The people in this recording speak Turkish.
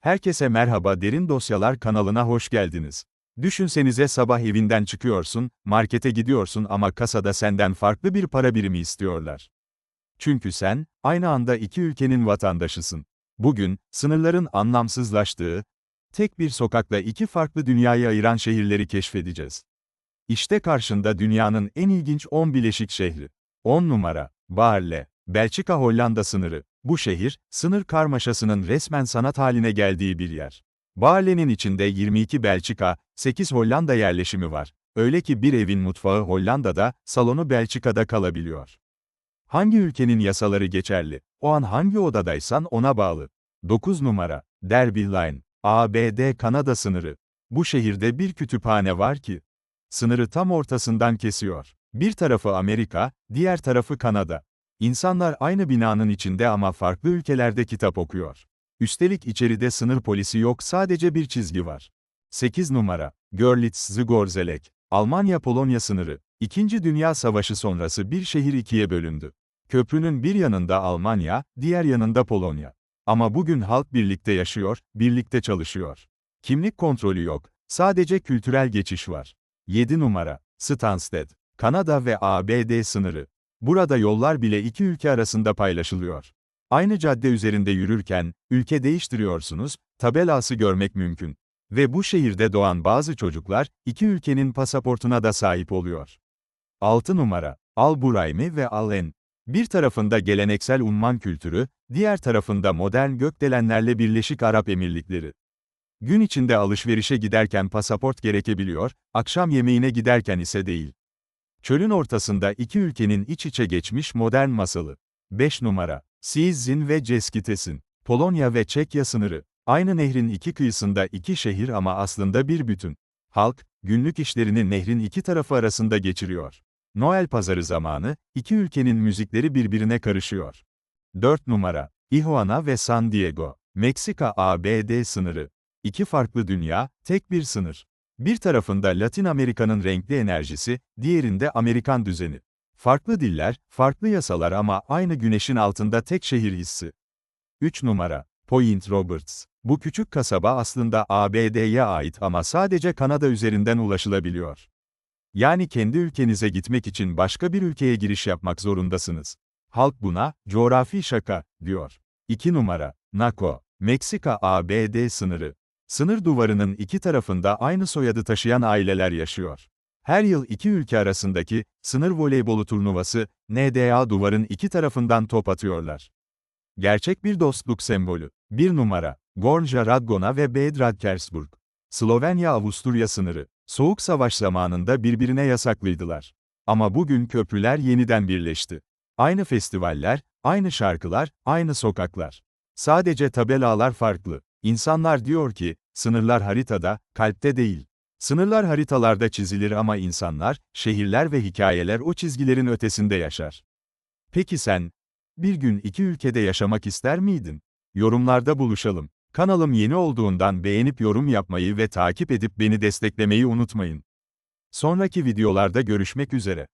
Herkese merhaba Derin Dosyalar kanalına hoş geldiniz. Düşünsenize sabah evinden çıkıyorsun, markete gidiyorsun ama kasada senden farklı bir para birimi istiyorlar. Çünkü sen, aynı anda iki ülkenin vatandaşısın. Bugün, sınırların anlamsızlaştığı, tek bir sokakla iki farklı dünyayı ayıran şehirleri keşfedeceğiz. İşte karşında dünyanın en ilginç 10 bileşik şehri. 10 numara, Baarle, Belçika-Hollanda sınırı. Bu şehir, sınır karmaşasının resmen sanat haline geldiği bir yer. Baarle'nin içinde 22 Belçika, 8 Hollanda yerleşimi var. Öyle ki bir evin mutfağı Hollanda'da, salonu Belçika'da kalabiliyor. Hangi ülkenin yasaları geçerli? O an hangi odadaysan ona bağlı. 9 numara, Derby Line, ABD-Kanada sınırı. Bu şehirde bir kütüphane var ki, sınırı tam ortasından kesiyor. Bir tarafı Amerika, diğer tarafı Kanada. İnsanlar aynı binanın içinde ama farklı ülkelerde kitap okuyor. Üstelik içeride sınır polisi yok sadece bir çizgi var. 8 numara, Görlitz-Zgorzelek, Almanya-Polonya sınırı. İkinci Dünya Savaşı sonrası bir şehir ikiye bölündü. Köprünün bir yanında Almanya, diğer yanında Polonya. Ama bugün halk birlikte yaşıyor, birlikte çalışıyor. Kimlik kontrolü yok, sadece kültürel geçiş var. 7 numara, Stansted, Kanada ve ABD sınırı. Burada yollar bile iki ülke arasında paylaşılıyor. Aynı cadde üzerinde yürürken, ülke değiştiriyorsunuz, tabelası görmek mümkün. Ve bu şehirde doğan bazı çocuklar, iki ülkenin pasaportuna da sahip oluyor. 6 numara, Al Buraymi ve Al En. Bir tarafında geleneksel umman kültürü, diğer tarafında modern gökdelenlerle Birleşik Arap Emirlikleri. Gün içinde alışverişe giderken pasaport gerekebiliyor, akşam yemeğine giderken ise değil. Çölün ortasında iki ülkenin iç içe geçmiş modern masalı. 5 numara. Siezin ve Ceskites'in. Polonya ve Çekya sınırı. Aynı nehrin iki kıyısında iki şehir ama aslında bir bütün. Halk, günlük işlerini nehrin iki tarafı arasında geçiriyor. Noel pazarı zamanı, iki ülkenin müzikleri birbirine karışıyor. 4 numara. Tijuana ve San Diego. Meksika-ABD sınırı. İki farklı dünya, tek bir sınır. Bir tarafında Latin Amerika'nın renkli enerjisi, diğerinde Amerikan düzeni. Farklı diller, farklı yasalar ama aynı güneşin altında tek şehir hissi. 3 numara. Point Roberts. Bu küçük kasaba aslında ABD'ye ait ama sadece Kanada üzerinden ulaşılabiliyor. Yani kendi ülkenize gitmek için başka bir ülkeye giriş yapmak zorundasınız. Halk buna, coğrafi şaka, diyor. 2 numara. Naco. Meksika-ABD sınırı. Sınır duvarının iki tarafında aynı soyadı taşıyan aileler yaşıyor. Her yıl iki ülke arasındaki sınır voleybolu turnuvası NDA duvarın iki tarafından top atıyorlar. Gerçek bir dostluk sembolü. 1 numara. Gornja Radgona ve Beograd Kersburg. Slovenya-Avusturya sınırı. Soğuk Savaş zamanında birbirine yasaklıydılar. Ama bugün köprüler yeniden birleşti. Aynı festivaller, aynı şarkılar, aynı sokaklar. Sadece tabelalar farklı. İnsanlar diyor ki, sınırlar haritada, kalpte değil. Sınırlar haritalarda çizilir ama insanlar, şehirler ve hikayeler o çizgilerin ötesinde yaşar. Peki sen, bir gün iki ülkede yaşamak ister miydin? Yorumlarda buluşalım. Kanalım yeni olduğundan beğenip yorum yapmayı ve takip edip beni desteklemeyi unutmayın. Sonraki videolarda görüşmek üzere.